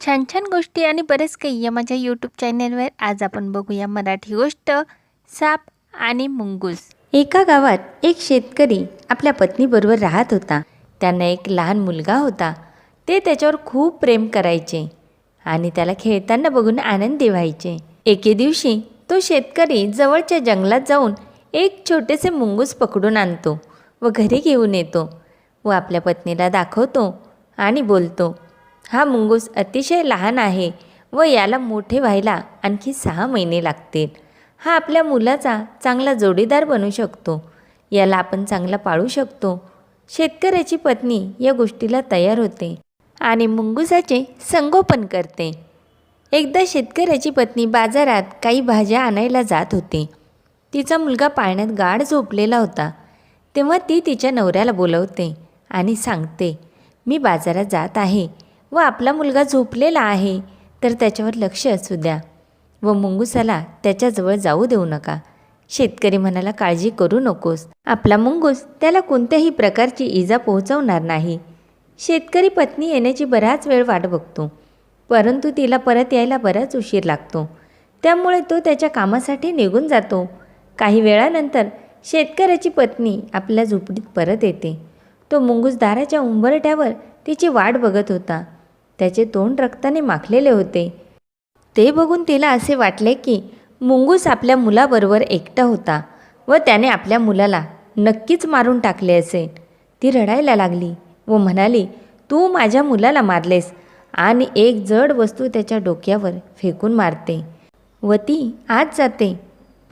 छान छान गोष्टी आणि बरेच काही या माझ्या यूट्यूब चॅनेलवर आज आपण बघूया मराठी गोष्ट साप आणि मुंगूस. एका गावात एक शेतकरी आपल्या पत्नीबरोबर राहत होता. त्यांना एक लहान मुलगा होता. ते त्याच्यावर खूप प्रेम करायचे आणि त्याला खेळताना बघून आनंदी व्हायचे. एके दिवशी तो शेतकरी जवळच्या जंगलात जाऊन एक छोटेसे मुंगूस पकडून आणतो व घरी घेऊन येतो व आपल्या पत्नीला दाखवतो आणि बोलतो हा मुंगूस अतिशय लहान आहे व याला मोठे व्हायला आणखी सहा महिने लागतील. हा आपल्या मुलाचा चांगला जोडीदार बनू शकतो. याला आपण चांगला पाळू शकतो. शेतकऱ्याची पत्नी या गोष्टीला तयार होते आणि मुंगुसाचे संगोपन करते. एकदा शेतकऱ्याची पत्नी बाजारात काही भाज्या आणायला जात होती. तिचा मुलगा पाळण्यात गाढ झोपलेला होता. तेव्हा ती तिच्या नवऱ्याला बोलवते आणि सांगते मी बाजारात जात आहे. व आपला मुलगा झोपलेला आहे तर त्याच्यावर लक्ष असू द्या. व मुंगुसाला त्याच्याजवळ जाऊ देऊ नका. शेतकरी म्हणाला काळजी करू नकोस. आपला मुंगूस त्याला कोणत्याही प्रकारची इजा पोहोचवणार नाही. शेतकरी पत्नी येण्याची बराच वेळ वाट बघतो परंतु तिला परत यायला बराच उशीर लागतो. त्यामुळे तो त्याच्या कामासाठी निघून जातो. काही वेळानंतर शेतकऱ्याची पत्नी आपल्या झोपडीत परत येते. तो मुंगूस दाराच्या उंबरट्यावर तिची वाट बघत होता. त्याचे तोंड रक्ताने माखलेले होते. ते बघून तिला असे वाटले की मुंगूस आपल्या मुलाबरोबर एकटा होता व त्याने आपल्या मुलाला नक्कीच मारून टाकले असेल. ती रडायला लागली व म्हणाली तू माझ्या मुलाला मारलेस आणि एक जड वस्तू त्याच्या डोक्यावर फेकून मारते व ती आत जाते.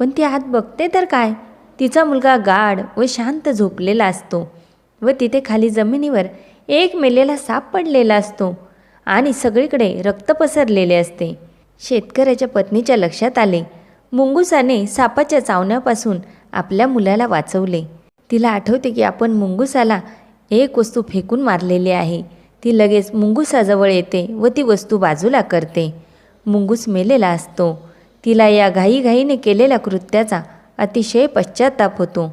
पण ती आत बघते तर काय? तिचा मुलगा गाढ व शांत झोपलेला असतो व तिथे खाली जमिनीवर एक मेलेला साप पडलेला असतो. आणि सगळीकडे रक्त पसरलेले असते. शेतकऱ्याच्या पत्नीच्या लक्षात आले. मुंगुसाने सापाच्या चावण्यापासून आपल्या मुलाला वाचवले. तिला आठवते की आपण मुंगुसाला एक वस्तू फेकून मारलेली आहे. ती लगेच मुंगुसाजवळ येते व ती वस्तू बाजूला करते. मुंगूस मेलेला असतो. तिला या घाईघाईने केलेल्या कृत्याचा अतिशय पश्चाताप होतो.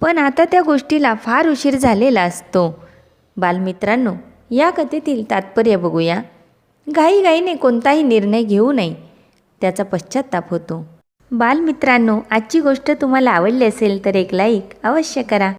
पण आता त्या गोष्टीला फार उशीर झालेला असतो. बालमित्रांनो या कथेतील तात्पर्य बघूया. घाईघाईने कोणताही निर्णय घेऊ नये त्याचा पश्चाताप होतो. बालमित्रांनो आजची गोष्ट तुम्हाला आवडली असेल तर एक लाईक अवश्य करा.